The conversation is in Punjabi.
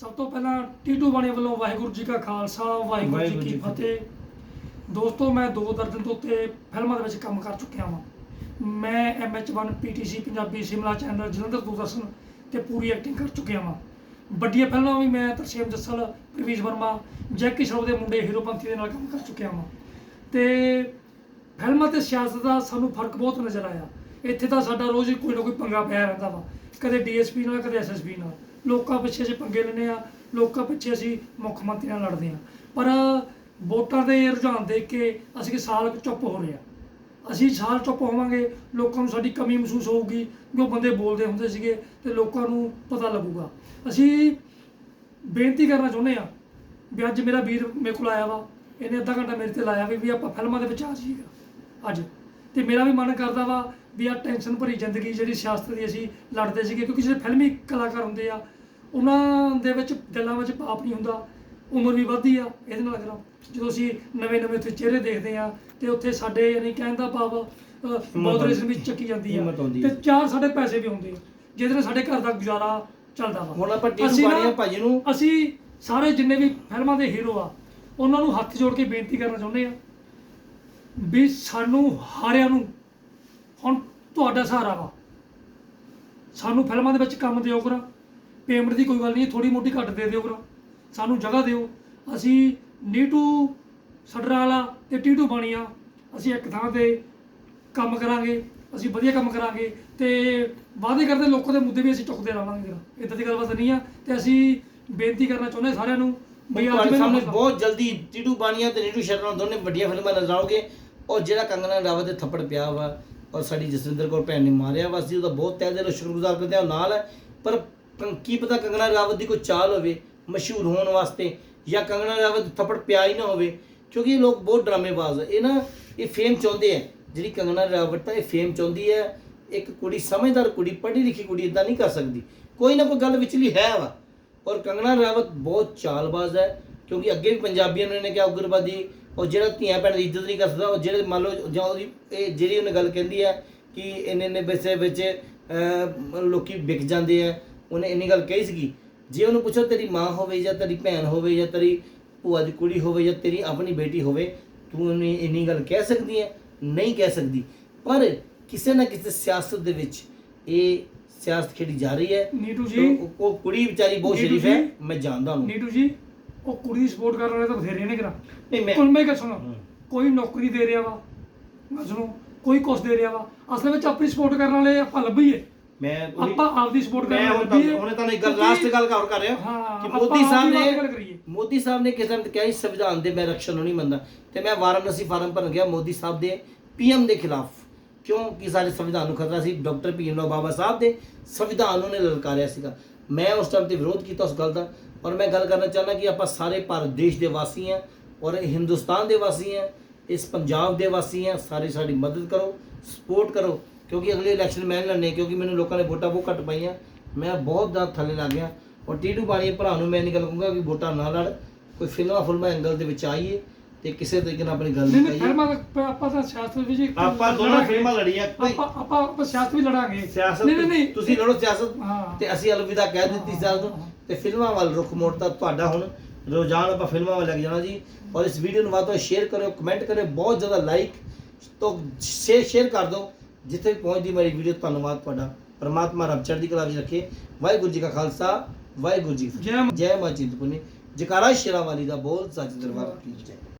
ਸਭ ਤੋਂ ਪਹਿਲਾਂ ਟੀਟੂ ਬਾਣੀ ਵੱਲੋਂ ਵਾਹਿਗੁਰੂ ਜੀ ਕਾ ਖਾਲਸਾ ਵਾਹਿਗੁਰੂ ਜੀ ਕੀ ਫਤਿਹ। ਦੋਸਤੋ ਮੈਂ ਦੋ ਦਰਜਨ ਤੋਂ ਉੱਤੇ ਫਿਲਮਾਂ ਦੇ ਵਿੱਚ ਕੰਮ ਕਰ ਚੁੱਕਿਆ ਹਾਂ ਮੈਂ MH1 PTC Punjabi Shimla channel Jalandhar Doordarshan ਤੇ ਪੂਰੀ ਐਕਟਿੰਗ ਕਰ ਚੁੱਕਿਆ ਹਾਂ ਵੱਡੀਆਂ ਫਿਲਮਾਂ ਵੀ ਮੈਂ ਤਰਸੇਮ ਜੱਸਲ ਪ੍ਰਵੀਸ਼ ਵਰਮਾ ਜੈਕੀ ਸ਼ਰੋਫ ਦੇ ਮੁੰਡੇ ਹੀਰੋਪੰਥੀ ਦੇ ਨਾਲ ਕੰਮ ਕਰ ਚੁੱਕਿਆ ਹਾਂ ਤੇ ਫਿਲਮਾਂ ਤੇ ਸਿਆਸਤ ਦਾ ਸਾਨੂੰ ਫ਼ਰਕ ਬਹੁਤ ਨਜ਼ਰ ਆਇਆ। ਇੱਥੇ ਤਾਂ ਸਾਡਾ ਰੋਜ਼ ਹੀ ਕੋਈ ਨਾ ਕੋਈ ਪੰਗਾ ਪਿਆ ਰਹਿੰਦਾ ਵਾ। ਕਦੇ ਡੀਐਸਪੀ ਨਾਲ ਕਦੇ ਐਸਐਸਪੀ ਨਾਲ। ਲੋਕਾਂ ਪਿੱਛੇ ਅਸੀਂ ਪੰਗੇ ਲੈਂਦੇ ਆ ਲੋਕਾਂ ਪਿੱਛੇ ਅਸੀਂ ਮੁੱਖ ਮੰਤਰੀ ਨਾਲ ਲੜਦੇ ਆ ਪਰ ਵੋਟਾਂ ਦੇ ਰੁਝਾਨ ਦੇਖ ਕੇ ਅਸੀਂ ਸਾਲ ਚੁੱਪ ਹੋ ਰਹੇ ਆ ਅਸੀਂ ਸਾਲ ਚੁੱਪ ਹੋਵਾਂਗੇ, ਲੋਕਾਂ ਨੂੰ ਸਾਡੀ ਕਮੀ ਮਹਿਸੂਸ ਹੋਊਗੀ, ਜੋ ਬੰਦੇ ਬੋਲਦੇ ਹੁੰਦੇ ਸੀਗੇ ਤੇ ਲੋਕਾਂ ਨੂੰ ਪਤਾ ਲੱਗੂਗਾ। ਅਸੀਂ ਬੇਨਤੀ ਕਰਨਾ ਚਾਹੁੰਦੇ ਆ ਵੀ ਅੱਜ ਮੇਰਾ ਵੀਰ ਮੇਰੇ ਕੋਲ ਆਇਆ ਵਾ, ਇਹਨੇ ਅੱਧਾ ਘੰਟਾ ਮੇਰੇ ਤੇ ਲਾਇਆ ਵੀ ਵੀ ਆਪਾਂ ਫਿਲਮਾਂ ਦੇ ਵਿੱਚ ਆ ਜਾਈਏਗਾ ਅੱਜ। ਤੇ ਮੇਰਾ ਵੀ ਮਨ ਕਰਦਾ ਵਾ ਵੀ ਆ ਟੈਨਸ਼ਨ ਭਰੀ ਜ਼ਿੰਦਗੀ ਜਿਹੜੀ ਸਿਆਸਤ ਦੀ ਅਸੀਂ ਲੜਦੇ ਸੀਗੇ ਕਿਉਂਕਿ ਜਿਹੜੇ ਫਿਲਮੀ ਕਲਾਕਾਰ ਹੁੰਦੇ ਆ ਉਹਨਾਂ ਦੇ ਵਿੱਚ ਦਿਲਾਂ ਵਿੱਚ ਪਾਪ ਨਹੀਂ ਹੁੰਦਾ ਉਮਰ ਵੀ ਵੱਧਦੀ ਆ। ਇਹਦੇ ਨਾਲ ਕਰਾਂ ਜਦੋਂ ਅਸੀਂ ਨਵੇਂ ਨਵੇਂ ਉੱਥੇ ਚਿਹਰੇ ਦੇਖਦੇ ਆ ਤੇ ਉੱਥੇ ਸਾਡੇ ਯਾਨੀ ਕਹਿਣ ਦਾ ਭਾਵ ਮੋਦਰੇਸ਼ਨ ਵਿੱਚ ਚੱਕੀ ਜਾਂਦੀ ਆ। ਤੇ। ਚਾਰ ਸਾਡੇ ਪੈਸੇ ਵੀ ਆਉਂਦੇ ਆ ਜਿਹਦੇ ਨਾਲ ਸਾਡੇ ਘਰ ਦਾ ਗੁਜ਼ਾਰਾ ਚੱਲਦਾ ਵਾ। ਹੁਣ ਆਪਾਂ ਟੀਮ ਬਾਣੀਆ ਭਾਜੀ ਨੂੰ ਅਸੀਂ ਸਾਰੇ ਜਿੰਨੇ ਵੀ ਫਿਲਮਾਂ ਦੇ ਹੀਰੋ ਆ ਉਹਨਾਂ ਨੂੰ ਹੱਥ ਜੋੜ ਕੇ ਬੇਨਤੀ ਕਰਨਾ ਚਾਹੁੰਦੇ ਆ ਵੀ ਸਾਨੂੰ ਹਾਰਿਆਂ ਨੂੰ ਹੁਣ ਤੁਹਾਡਾ ਸਹਾਰਾ ਵਾ। ਸਾਨੂੰ ਫਿਲਮਾਂ ਦੇ ਵਿੱਚ ਕੰਮ ਦਿਓ ਕਰਾ। ਪੇਮੈਂਟ ਦੀ ਕੋਈ ਗੱਲ ਨਹੀਂ ਥੋੜੀ ਮੋਟੀ ਘੱਟ ਦੇ ਦਿਓ ਕਰਾ। ਸਾਨੂੰ ਜਗ੍ਹਾ ਦਿਓ। ਅਸੀਂ ਨੀਟੂ ਵਾਲਾ ਤੇ ਟੀਟੂ ਬਾਣੀਆ ਅਸੀਂ ਇੱਕ ਥਾਂ ਤੇ ਕੰਮ ਕਰਾਂਗੇ ਅਸੀਂ ਵਧੀਆ ਕੰਮ ਕਰਾਂਗੇ ਤੇ ਵਾਅਦੇ ਕਰਦੇ ਲੋਕਾਂ ਦੇ ਮੁੱਦੇ ਵੀ ਅਸੀਂ ਚੁੱਕਦੇ ਰਹਾਂਗੇ ਇਦਾਂ ਦੀ ਗੱਲਬਾਤ ਨਹੀਂ ਆ ਤੇ ਅਸੀਂ ਬੇਨਤੀ ਕਰਨਾ ਚਾਹੁੰਦੇ ਸਾਰਿਆਂ ਨੂੰ ਵੀ ਅੱਜ ਸਾਹਮਣੇ ਬਹੁਤ ਜਲਦੀ ਟੀਟੂ ਬਾਣੀਆ ਤੇ ਨੀਟੂ ਸ਼ਰਮਾ ਦੋਨੇ ਵੱਡੀਆਂ ਫਿਲਮਾਂ ਨਜ਼ਰ ਆਉਣਗੇ ਔਰ ਜਿਹੜਾ ਕੰਗਨਾ ਰਾਵਤ ਦੇ ਥੱਪੜ ਪਿਆ ਵਾ ਔਰ ਸਾਡੀ ਜਸਵਿੰਦਰ ਕੌਰ ਭੈਣ ਨੇ ਮਾਰਿਆ ਵਾ ਉਹਦਾ ਬਹੁਤ ਤਹਿ ਦਿਲੋਂ ਸ਼ੁਕਰਗੁਜ਼ਾਰ ਕਰਦੇ ਹਾਂ ਉਹ ਨਾਲ। ਹੈ ਪਰ ਕੰ- ਕੀ ਪਤਾ ਕੰਗਨਾ ਰਾਵਤ ਦੀ ਕੋਈ ਚਾਲ ਹੋਵੇ, ਮਸ਼ਹੂਰ ਹੋਣ ਵਾਸਤੇ ਜਾਂ ਕੰਗਣਾ ਰਾਵਤ ਥੱਪੜ ਪਿਆ ਹੀ ਨਾ ਹੋਵੇ, ਕਿਉਂਕਿ ਇਹ ਲੋਕ ਬਹੁਤ ਡਰਾਮੇਬਾਜ਼ ਹੈ ਇਹ ਨਾ, ਇਹ ਫੇਮ ਚਾਹੁੰਦੇ ਆ। ਜਿਹੜੀ ਕੰਗਣਾ ਰਾਵਤ ਤਾਂ ਇਹ ਫੇਮ ਚਾਹੁੰਦੀ ਹੈ, ਇੱਕ ਕੁੜੀ, ਸਮਝਦਾਰ ਕੁੜੀ, ਪੜ੍ਹੀ ਲਿਖੀ ਕੁੜੀ ਇਦਾਂ ਨਹੀਂ ਕਰ ਸਕਦੀ। ਕੋਈ ਨਾ ਕੋਈ ਗੱਲ ਵਿਚਲੀ ਹੈ ਵਾ। ਔਰ ਕੰਗਣਾ ਰਾਵਤ ਬਹੁਤ ਚਾਲਬਾਜ਼ ਹੈ, ਕਿਉਂਕਿ ਅੱਗੇ ਵੀ ਪੰਜਾਬੀਆਂ ਨੂੰ ਇਹਨੇ ਕਿਹਾ, ਉਗਰਵਾਦੀ ਉਹ ਜਿਹੜਾ ਧੀਆਂ ਭੈਣ ਦੀ ਇੱਜ਼ਤ ਨਹੀਂ ਕਰ ਸਕਦਾ ਉਹ ਜਿਹੜੇ ਮੰਨ ਲਓ ਜਾਂ ਉਹਦੀ ਇਹ ਜਿਹੜੀ ਉਹਨੇ ਗੱਲ ਕਹਿੰਦੀ ਹੈ ਕਿ ਇਹਨੇ ਨੇ ਵਿੱਚ ਵਿੱਚ ਲੋਕੀ ਵਿਕ ਜਾਂਦੇ ਆ ਉਹਨੇ ਇੰਨੀ ਗੱਲ ਕਹੀ ਸੀਗੀ। ਜੇ ਉਹਨੂੰ ਪੁੱਛੋ ਤੇਰੀ ਮਾਂ ਹੋਵੇ ਜਾਂ ਤੇਰੀ ਭੈਣ ਹੋਵੇ ਜਾਂ ਤੇਰੀ ਭੂਆ ਦੀ ਕੁੜੀ ਹੋਵੇ ਜਾਂ ਤੇਰੀ ਆਪਣੀ ਬੇਟੀ ਹੋਵੇ ਤੂੰ ਉਹਨੇ ਇੰਨੀ ਗੱਲ ਕਹਿ ਸਕਦੀ ਹੈ ਨਹੀਂ ਕਹਿ ਸਕਦੀ। ਪਰ ਕਿਸੇ ਨਾ ਕਿਸੇ ਸਿਆਸਤ ਦੇ ਵਿੱਚ ਇਹ ਸਿਆਸਤ ਖੇਡੀ ਜਾ ਰਹੀ ਹੈ। ਨੀਟੂ ਜੀ। ਉਹ- ਕੁੜੀ ਵਿਚਾਰੀ ਬਹੁਤ ਸ਼ਰੀਫ ਹੈ ਮੈਂ ਜਾਣਦਾ ਉਹਨੂੰ। ਨੀਟੂ ਜੀ ਉਹ ਕੁੜੀ ਸਪੋਰਟ ਕਰਨ ਵਾਲੇ ਤਾਂ ਬਥੇਰੇ ਨੇ ਕਰਾ ਨਹੀਂ ਮੈਂ ਹੁਣ ਮੈਂ ਕਿਹਾ ਸੁਣੋ। ਕੋਈ ਨੌਕਰੀ ਦੇ ਰਿਹਾ ਵਾ ਮੈਂ ਸੁਣੋ ਕੋਈ ਕੁਛ ਦੇ ਰਿਹਾ ਵਾ ਅਸਲ ਵਿੱਚ ਆਪਣੀ ਸਪੋਰਟ ਕਰਨ ਵਾਲੇ ਆਪਾਂ ਲੱਭੀਏ। ਮੈਂ ਉਹੀ- ਆਪਾਂ ਆਪਦੀ ਸਪੋਰਟ ਕਰਨ ਮੈਂ ਵਾਲੇ ਹੁਣ ਲੱਭੀਏ। ਤੁਹਾਨੂੰ ਉਹਨੇ ਤੁਹਾਨੂੰ ਇੱਕ ਗੱਲ ਕਿਉਂਕਿ- ਲਾਸਟ ਗੱਲ ਕਵਰ ਕਰ ਰਿਹਾ। ਹਾਂ, ਕਿ ਆਪਾਂ ਮੋਦੀ ਸਾਹਿਬ ਆਪਦੀ ਗੱਲ ਕਰੀਏ। ਨੇ ਮੋਦੀ ਸਾਹਿਬ ਨੇ ਕਿਸੇ ਨੇ ਕਿਹਾ ਸੀ ਸੰਵਿਧਾਨ ਦੇ ਮੈਂ ਰਕਸ਼ਣ ਨੂੰ ਨਹੀਂ ਮੰਨਦਾ। ਤੇ ਮੈਂ ਵਾਰਾਣਸੀ ਫਾਰਮ ਭਰਨ ਗਿਆ ਮੋਦੀ ਸਾਹਿਬ ਦੇ ਪੀਐਮ ਦੇ ਖਿਲਾਫ। ਕਿਉਂ? ਕਿ ਸਾਡੇ ਸੰਵਿਧਾਨ ਨੂੰ ਖਤਰਾ ਸੀ ਡਾਕਟਰ ਭੀਮ ਰਾਓ ਬਾਬਾ ਸਾਹਿਬ ਦੇ ਸੰਵਿਧਾਨ ਨੂੰ ਨੇ ਲਲਕਾਰਿਆ ਸੀਗਾ। ਮੈਂ ਉਸ ਟਾਈਮ ਤੇ ਵਿਰੋਧ ਕੀਤਾ ਉਸ ਗੱਲ ਦਾ। ਔਰ ਮੈਂ ਗੱਲ ਕਰਨਾ ਚਾਹੁੰਦਾ ਕਿ ਆਪਾਂ ਸਾਰੇ ਭਾਰਤ ਦੇਸ਼ ਦੇ ਵਾਸੀ ਹਾਂ ਔਰ ਹਿੰਦੁਸਤਾਨ ਦੇ ਵਾਸੀ ਹਾਂ, ਇਸ ਪੰਜਾਬ ਦੇ ਵਾਸੀ ਹਾਂ, ਸਾਰੇ ਸਾਡੀ ਮਦਦ ਕਰੋ ਸਪੋਰਟ ਕਰੋ, ਕਿਉਂਕਿ ਅਗਲੇ ਇਲੈਕਸ਼ਨ ਮੈਂ ਲੜਨੇ, ਕਿਉਂਕਿ ਮੈਨੂੰ ਲੋਕਾਂ ਨੇ ਵੋਟਾਂ ਬਹੁਤ ਘੱਟ ਪਾਈਆਂ, ਮੈਂ ਬਹੁਤ ਜ਼ਿਆਦਾ ਥੱਲੇ ਲੱਗ ਗਿਆ। ਔਰ ਟੀਟੂ ਬਾਣੀ ਭਰਾ ਨੂੰ ਮੈਂ ਨਹੀਂ ਗੱਲ ਕਹੂੰਗਾ ਵੀ ਵੋਟਾਂ ਨਾ ਲੜ, ਕੋਈ ਫਿਲਮਾਂ ਫੁਲਮਾਂ ਐਂਗਲ ਦੇ ਵਿੱਚ ਆਈਏ। ਤੇ ਕਿਸੇ ਤਰੀਕੇ ਨਾਲ ਆਪਣੀ ਗੱਲ ਨਹੀਂ ਨਹੀਂ ਕਹੀਏ। ਫਿਲਮਾਂ ਦਾ- ਆਪਾਂ ਤਾਂ ਸਿਆਸਤ ਵਿੱਚ ਹੀ ਆਪਾਂ ਦੋਨੋਂ ਲੜਾਂਗੇ। ਫਿਲਮਾਂ ਲੜੀਆਂ। ਕੋਈ ਆਪਾਂ ਆਪਾਂ ਆਪਾਂ ਸਿਆਸਤ ਵੀ ਲੜਾਂਗੇ। ਸਿਆਸਤ ਨਹੀਂ ਨਹੀਂ ਨਹੀਂ। ਤੁਸੀਂ ਲੜੋ ਸਿਆਸਤ। ਹਾਂ। ਤੇ ਅਸੀਂ ਅਲਵਿਦਾ ਕਹਿ ਦਿੱਤੀ ਸਿਆਸਤ ਨੂੰ। ਤੇ ਫਿਲਮਾਂ ਵੱਲ ਰੁਖ ਮੋੜਤਾ ਤੁਹਾਡਾ ਹੁਣ। ਰੋਜ਼ਾਨ ਆਪਾਂ ਫਿਲਮਾਂ ਵੱਲ ਲੱਗ ਜਾਣਾ ਜੀ। ਔਰ ਇਸ ਵੀਡੀਓ ਨੂੰ ਵੱਧ ਤੋਂ ਸ਼ੇਅਰ ਕਰਿਓ ਕਮੈਂਟ ਕਰਿਓ ਬਹੁਤ ਜ਼ਿਆਦਾ ਲਾਈਕ ਤੋਂ ਸ਼ੇਅਰ ਸ਼ੇਅਰ ਕਰ ਦਿਓ। ਜਿੱਥੇ ਵੀ ਪਹੁੰਚਦੀ ਮੇਰੀ ਵੀਡੀਓ ਧੰਨਵਾਦ ਤੁਹਾਡਾ। ਪਰਮਾਤਮਾ ਰੱਬ ਚੜ੍ਹਦੀ ਕਲਾ ਵਿੱਚ ਰੱਖੇ। ਵਾਹਿਗੁਰੂ ਜੀ ਕਾ ਖਾਲਸਾ ਵਾਹਿਗੁਰੂ ਜੀ ਕੀ ਫਤਿਹ। ਜੈ ਮਾਂ- ਜੈ ਮਾਂ ਚਿੰਤਪੁਰਨੀ ਜਕਾਰਾ ਸ਼ੇਰਾਂ ਵਾਲੀ ਦਾ ਬੋਲ ਸੱਚ ਦਰਬਾਰ ਕੀ ਜੈ।